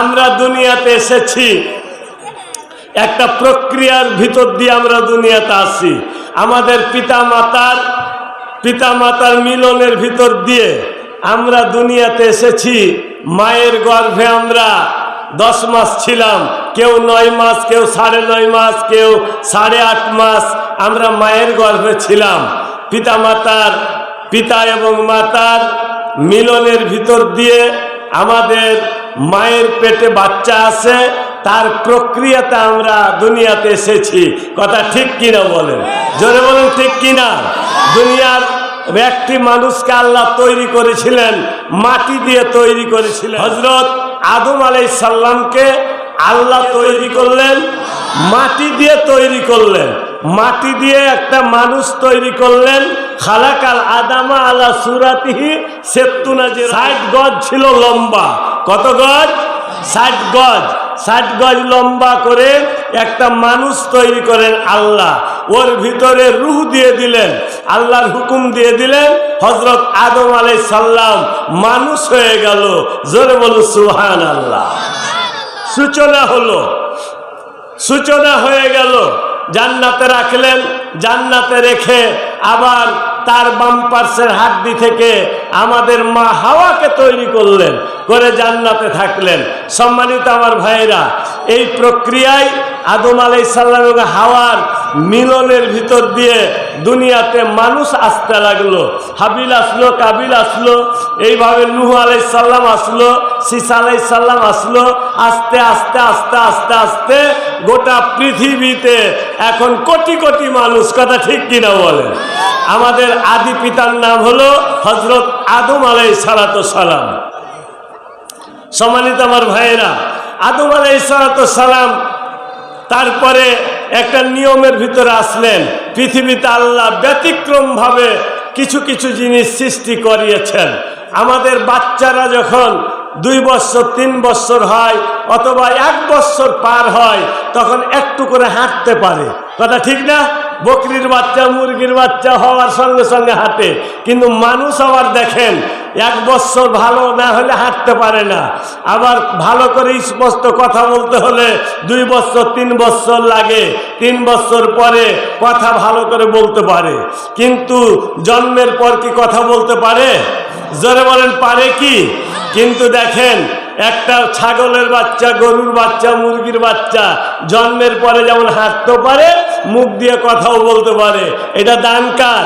আমরা দুনিয়াতে এসেছি। একটা প্রক্রিয়ার ভিতর দিয়ে আমরা দুনিয়াতে আসি আমাদের পিতা মাতার পিতা মাতার মিলনের ভিতর দিয়ে আমরা দুনিয়াতে এসেছি। মায়ের গর্ভে আমরা দশ মাস ছিলাম। কেউ নয় মাস, কেউ সাড়ে নয় মাস, কেউ সাড়ে আট মাস আমরা মায়ের গর্ভে ছিলাম। পিতা মাতার পিতা এবং মাতার মিলনের ভিতর দিয়ে আমাদের মায়ের পেটে বাচ্চা আছে, তার প্রক্রিয়াতে আমরা দুনিয়াতে এসেছি। কথা ঠিক কিনা বলেন? জোরে বলেন ঠিক কিনা? দুনিয়ার একটি মানুষকে আল্লাহ তৈরি করেছিলেন, মাটি দিয়ে তৈরি করেছিলেন। হজরত আদম আলাই সাল্লামকে আল্লাহ তৈরি করলেন, মাটি দিয়ে তৈরি করলেন। মাটি দিয়ে একটা মানুষ তৈরি করলেন, খালাকাল আদামা আলা সুরাতিহি সেতুনা যে ষাট গজ ছিল লম্বা। কত গজ? ষাট গজ। ষাট গজ লম্বা করে একটা মানুষ তৈরি করেন আল্লাহ। ওর ভিতরে রুহ দিয়ে দিলেন, আল্লাহর হুকুম দিয়ে দিলেন হজরত আদম আলাই সাল্লাম মানুষ হয়ে গেল। জোরে বলো সুহান আল্লাহ সূচনা হলো, সূচনা হয়ে গেল। জান্নাতে রাখলেন, জান্নাতে রেখে আবার তার বাম পার্শ্বের হাড্ডি থেকে আমাদের মা হাওয়াকে তৈরি করলেন, করে জান্নাতে থাকলেন। সম্মানিত আমার ভাইয়েরা, এই প্রক্রিয়ায় আদম আলাই সাল্লাম হাওয়ার মিলনের ভিতর দিয়ে দুনিয়াতে মানুষ আসতে লাগল। হাবিল আসলো, কাবিল আসলো, এইভাবে নুহ আলাই সাল্লাম আসলো সিসা আলাই সাল্লাম আসলো, আস্তে আস্তে আস্তে আস্তে আস্তে গোটা পৃথিবীতে এখন কোটি কোটি মানুষ, কথা ঠিক কিনা বলেন? আমাদের আদি পিতার নাম হলো হজরত আদম আলাই সালাত সালাম সম্মানিত আমার ভাইয়েরা, আদম আলাই সালাত সালাম তারপরে একটা নিয়মের ভিতরে আসলেন, পৃথিবীতে আল্লাহ ব্যতিক্রমভাবে কিছু কিছু জিনিস সৃষ্টি করিয়েছেন। আমাদের বাচ্চারা যখন দুই বছর, তিন বছর হয় অথবা এক বছর পার হয়, তখন একটু করে হাঁটতে পারে। কথা ঠিক না? বকরির বাচ্চা, মুরগির বাচ্চা হওয়ার সঙ্গে সঙ্গে হাঁটে। কিন্তু মানুষ আবার দেখেন, এক বছর ভালো না হলে হাঁটতে পারে না। আবার ভালো করে স্পষ্ট কথা বলতে হলে দুই বছর, তিন বছর লাগে, তিন বছর পরে কথা ভালো করে বলতে পারে। কিন্তু জন্মের পর কি কথা বলতে পারে? জোরে বলেন, পারে কি? কিন্তু দেখেন, একটা ছাগলের বাচ্চা, গরুর বাচ্চা, মুরগির বাচ্চা জন্মের পরে যেমন হাঁটতে পারে মুখ দিয়ে কথাও বলতে পারে। এটা দান কার?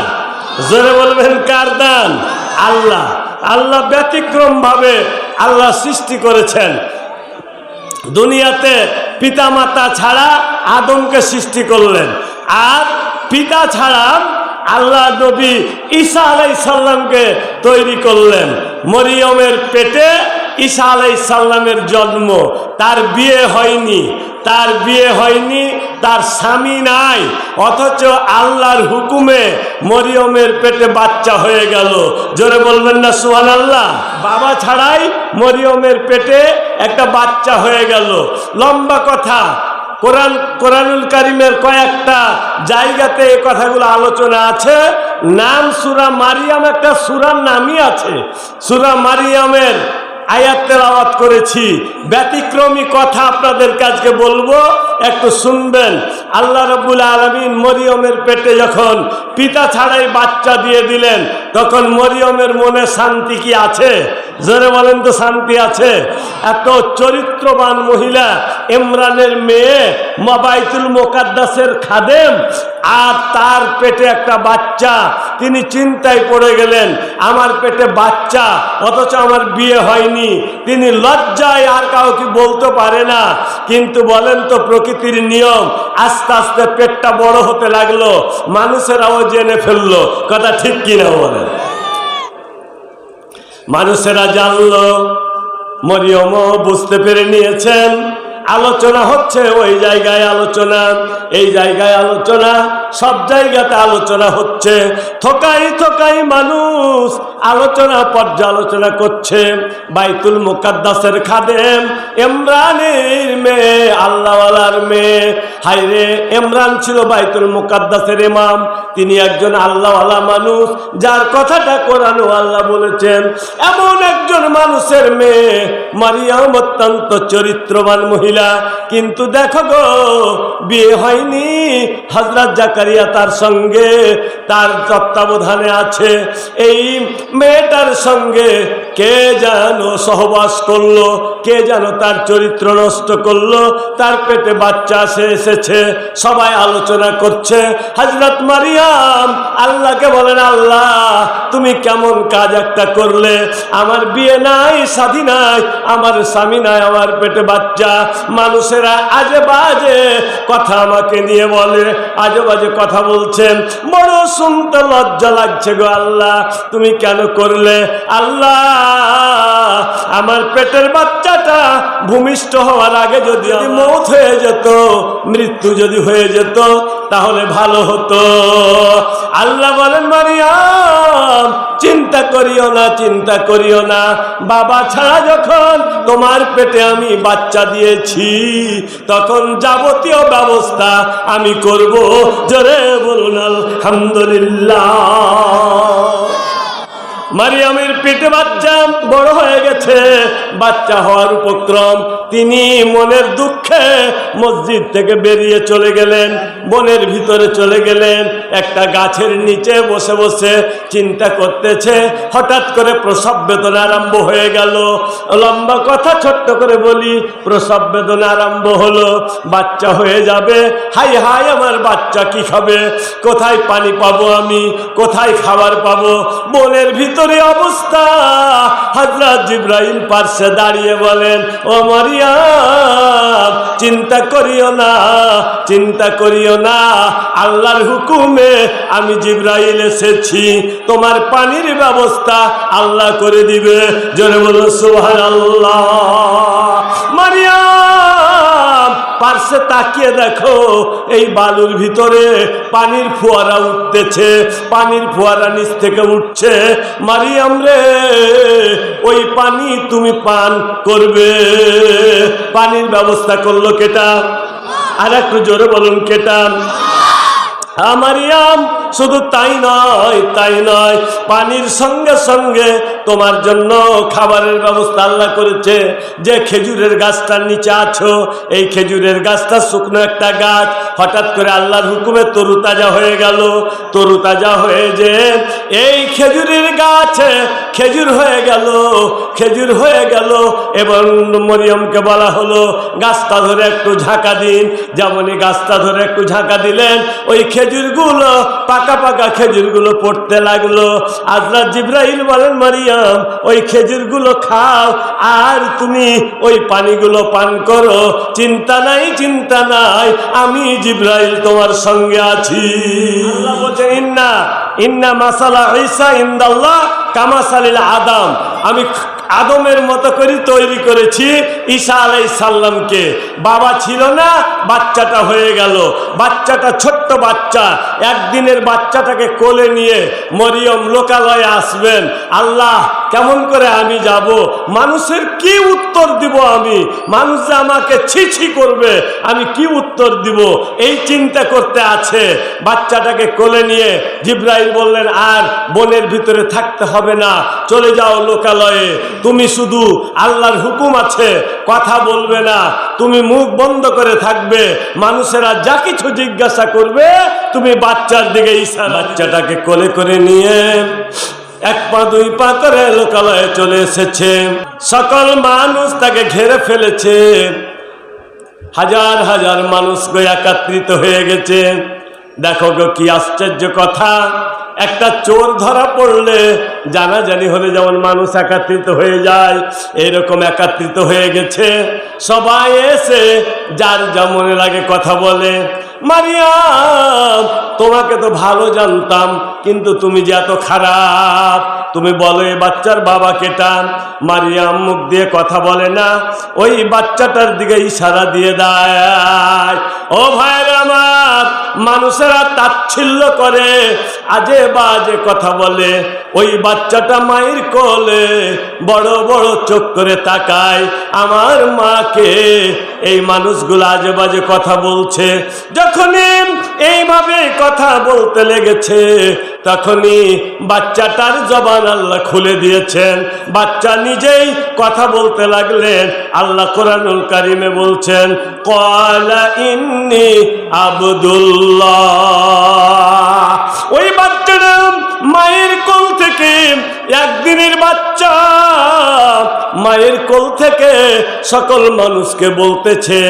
জোরে বলবেন, কার দান? আল্লাহ। আল্লাহ ব্যতিক্রম ভাবে আল্লাহ সৃষ্টি করেছেন। দুনিয়াতে পিতা মাতা ছাড়া আদমকে সৃষ্টি করলেন। আর পিতা ছাড়া আল্লাহ নবী ঈসা আলাই সাল্লামকে তৈরি করলেন। মরিয়মের পেটে ঈসা আলাই সাল্লামের জন্ম। তার বিয়ে হয়নি। তার বিয়ে হয়নি, তার স্বামী নাই। অথচ আল্লাহর হুকুমে মরিয়মের পেটে বাচ্চা হয়ে গেল। জোরে বলবেন না সুহান আল্লাহ বাবা ছাড়াই মরিয়মের পেটে একটা বাচ্চা হয়ে গেল। লম্বা কথা। কোরআন, কোরআনুল কারিমের কয়েকটা জায়গাতে এই কথাগুলো আলোচনা আছে। নাম সুরা মারিয়াম, একটা সুরার নামই আছে। সুরা মারিয়ামের আয়াতের আওয়াজ করেছি। ব্যতিক্রমী কথা আপনাদের কাছকে বলব, একটু শুনবেন। আল্লাহ রবুল আলমিন মরিয়মের পেটে যখন পিতা ছাড়াই বাচ্চা দিয়ে দিলেন, তখন মরিয়মের মনে শান্তি কি আছে? জোরে বলেন তো শান্তি আছে। এত চরিত্রবান মহিলা, ইমরানের মেয়ে, মবাইতুল মোকাদ্দাসের খাদেম আর তার পেটে একটা বাচ্চা। তিনি চিন্তায় পড়ে গেলেন, আমার পেটে বাচ্চা, অথচ আমার বিয়ে হয়নি। তিনি লজ্জায় আর কাউকে বলতে পারে না। কিন্তু বলেন তো, প্রকৃতির নিয়ম, আস্তে আস্তে পেটটা বড় হতে লাগল, মানুষেরাও জেনে ফেলল। কথা ঠিক কিনা বলেন? মানুষেরা জানলো মরিয়মও বুঝতে পেরে নিয়েছেন, আলোচনা হচ্ছে ওই জায়গায় আলোচনা, এই জায়গায় আলোচনা। সব জায়গাতে আলোচনা হচ্ছে, থকাই থকাই মানুষ আলোচনা পর্যালোচনা করছে। বাইতুল মুকাদ্দাসের খাদেম ইমরানের মেয়ে, আল্লাহওয়ালার মেয়ে। হাইরে ইমরান ছিল বাইতুল মুকাদ্দাসের ইমাম। তিনি একজন আল্লাহওয়ালা মানুষ, যার কথাটা কোরআন আল্লাহ বলেছেন, এমন একজন মানুষের মেয়ে মারিয়াম অত্যন্ত চরিত্রবান মহিলা। কিন্তু দেখো গো, বিয়ে হয়নি। হজরত জাকারিয়া তার সঙ্গে, তার তত্ত্বাবধানে আছে। এই মেয়েটার সঙ্গে কে যেন সহবাস করল, কে যেন তার চরিত্র নষ্ট করল, তার পেটে বাচ্চা সে এসেছে, সবাই আলোচনা করছে। হজরত মারিয়াম আল্লাহকে বলেন, আল্লাহ তুমি কেমন কাজ একটা করলে? আমার বিয়ে নাই নাই, আমার স্বামী নাই, আমার পেটে বাচ্চা। মানুষেরা আজে বাজে কথা আমাকে নিয়ে বলে, আজে বাজে কথা বলছেন বড় শুনতে লজ্জা লাগছে গো আল্লাহ, তুমি কেন করলে? আল্লাহ, আমার পেটের বাচ্চাটা ভূমিষ্ঠ হওয়ার আগে যদি মৌত হয়ে যেত, মৃত্যু যদি হয়ে যেত, তাহলে ভালো হতো। আল্লাহ বলেন মারিয়াম চিন্তা করিও না, চিন্তা করিও না, বাবা ছাড়া যখন তোমার পেটে আমি বাচ্চা দিয়েছি, তখন যাবতীয় ব্যবস্থা আমি করব। জোরে বলুন, আলহামদুলিল্লাহ। মারিয়ামের পেটে বাচ্চা বড় হয়ে গেছে। বাচ্চা হওয়ার উপক্রম তিনি মনের দুঃখে মসজিদ থেকে বেরিয়ে চলে গেলেন, বনের ভিতরে চলে গেলেন, একটা গাছের নিচে বসে বসে চিন্তা করতেছে, হঠাৎ করে প্রসব বেদনা আরম্ভ হয়ে গেল। লম্বা কথা ছোট্ট করে বলি, প্রসব বেদনা আরম্ভ হলো, বাচ্চা হয়ে যাবে, হাই হাই আমার বাচ্চা। কি খাবে কোথায় পানি পাবো আমি? কোথায় খাবার পাবো? বনের ভিতরে অবস্থা। হজরত জিব্রাহিম পার্শ্বে দাঁড়িয়ে বলেন, ও মারিয়াম চিন্তা করিও না, চিন্তা করিও না। আল্লাহর হুকুমে আমি জিব্রাইল এসেছি। তোমার পানির ব্যবস্থা আল্লাহ করে দিবে। জোরে বলো সুহান আল্লাহ মারিয়াম পার্শ্বে তাকিয়ে দেখো, এই বালুর ভিতরে পানির ফোয়ারা উঠতেছে, পানির ফোয়ারা নিচ থেকে উঠছে। মারিয়াম রে, ওই পানি তুমি পান করবে। পানির ব্যবস্থা করল কেটা? আর একটু জোরে বলুন কেটা? আমারিয়াম শুধু তাই নয় তাই নয়, পানির সঙ্গে সঙ্গে তোমার জন্য খাবারের ব্যবস্থা আল্লাহ করেছে। যে খেজুরের গাছটার নিচে আছো, এই খেজুরের গাছটা শুকনো একটা গাছ। হঠাৎ করে আল্লাহর হুকুমে তরু তাজা হয়ে গেল। তরু তাজা হয়ে যে এই খেজুরের গাছে খেজুর হয়ে গেল, খেজুর হয়ে গেল। এবং মরিয়মকে বলা হলো, গাছটা ধরে একটু ঝাঁকা দিন। যেমনই গাছটা ধরে একটু ঝাঁকা দিলেন, ওই খেজুরগুলো পাকা পাকা পাকা খেজুরগুলো পড়তে লাগল। আজরা জিব্রাহিল বলেন, মারিয়াম, ওই খেজুরগুলো খাও, আর তুমি ওই পানিগুলো পান করো। চিন্তা নাই চিন্তা নাই, আমি জিব্রাহিল তোমার সঙ্গে আছি। আল্লাহ ইন্না ইন্না মাসালা ইন্দাল্লাহ কামাসালিল আদাম। আমি আদমের মতো করে তৈরি করেছি, ঈসা আলাই সাল্লামকে বাবা ছিল না, বাচ্চাটা হয়ে গেল। বাচ্চাটা ছোট্ট বাচ্চা। একদিনের বাচ্চাটাকে কোলে নিয়ে মরিয়ম লোকালয়ে আসবেন। আল্লাহ, কেমন করে আমি যাব? মানুষের কি উত্তর দিব আমি? মানুষ আমাকে ছিছি করবে, আমি কি উত্তর দিব? এই চিন্তা করতে আছে। বাচ্চাটাকে কোলে নিয়ে জিব্রাইল বললেন, আর বনের ভিতরে থাকতে হবে না। চলে যাও লোকালয়ে। তুমি শুধু আল্লাহর হুকুম আছে, কথা বলবে না। তুমি মুখ বন্ধ করে থাকবে। মানুষেরা যা কিছু জিজ্ঞাসা করবে, তুমি বাচ্চার দিকে ঈশা বাচ্চাটাকে কোলে করে নিয়ে এক পা, দুই পা করে লোকালয়ে চলে এসেছে। সকল মানুষ তাকে ঘেরে ফেলেছে। হাজার হাজার মানুষ একাত্রিত হয়ে গেছে। দেখো গো কি আশ্চর্য কথা। একটা চোর ধরা পড়লে জানাজানি হলে যেমন মানুষ একাত্রিত হয়ে যায় এরকম একাত্রিত হয়ে গেছে। সবাই এসে যার যেমন লাগে কথা বলে মারিয়াম তোমাকে তো ভালো জানতাম, কিন্তু তুমি যে এত খারাপ। তুমি বলো এই বাচ্চার বাবা কেটান মারিয়াম মুখ দিয়ে কথা বলে না, ওই বাচ্চাটার দিকে ইশারা দিয়ে দেয়। ও ভাইয়ের আমার মানুষেরা তাচ্ছিল্য করে, আজে বাজে কথা বলে। ওই বাচ্চাটা মায়ের কোলে বড় বড় চোখ করে তাকায়। আমার মাকে এই মানুষগুলো আজে বাজে কথা বলছে। যখনই এইভাবে কথা বলতে লেগেছে, তখনই বাচ্চাটার জবান আল্লাহ খুলে দিয়েছেন। বাচ্চা নিজেই কথা বলতে লাগলেন। আল্লাহ কোরআনুল কারিমে বলছেন কলা ইন্নি আবদুল্লাহ। মায়ের কোল থেকে সকল মানুষকে বলতেছে,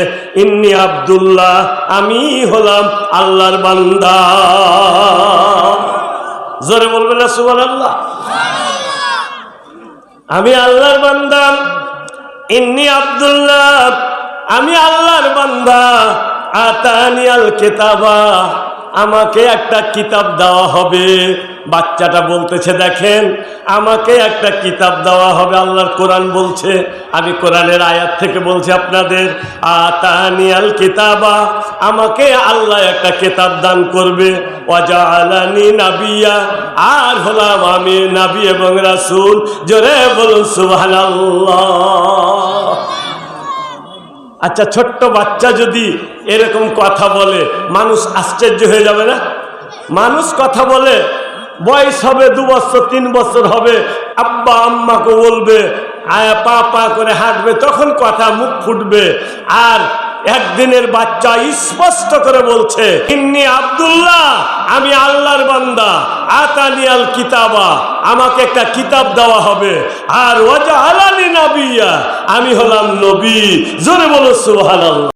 ইন্নি আব্দুল্লাহ, আমি হলাম আল্লাহর বান্দা। জোরে বলবেন না সুবহান আল্লাহ আমি আল্লাহর বান্দা। ইন্নি আব্দুল্লাহ, আমি আল্লাহর বান্দা। আতানি আল কেতাবা, আমাকে একটা কিতাব দেওয়া হবে। বাচ্চাটা বলতেছে, দেখেন, আমাকে একটা কিতাব দেওয়া হবে, আল্লাহর কোরআন বলছে। আমি কোরআনের আয়াত থেকে বলছি আপনাদের, আতানি আল কিতাবা, আমাকে আল্লাহ একটা কিতাব দান করবে। ওয়াজালানি নাবিয়া, আর হলাম আমি নাবি এবং রাসুল। জোরে বলুন, সুবহানাল্লাহ। আচ্ছা ছোট্ট বাচ্চা যদি এরকম কথা বলে, মানুষ আশ্চর্য হয়ে যাবে না? মানুষ কথা বলে বয়স হবে দু বছর, তিন বছর হবে, আব্বা, আম্মাকে বলবে, আয়া পা পা করে হাঁটবে, তখন কথা মুখ ফুটবে। আর একদিনের বাচ্চা স্পষ্ট করে বলছে, ইন্নি আব্দুল্লাহ, আমি আল্লাহর বান্দা আতানি আল কিতাবা, আমাকে একটা কিতাব দেওয়া হবে। আর ওয়াজা আলানি নাবিয়া, আমি হলাম নবী। জোরে বলো, সুবহানাল্লাহ।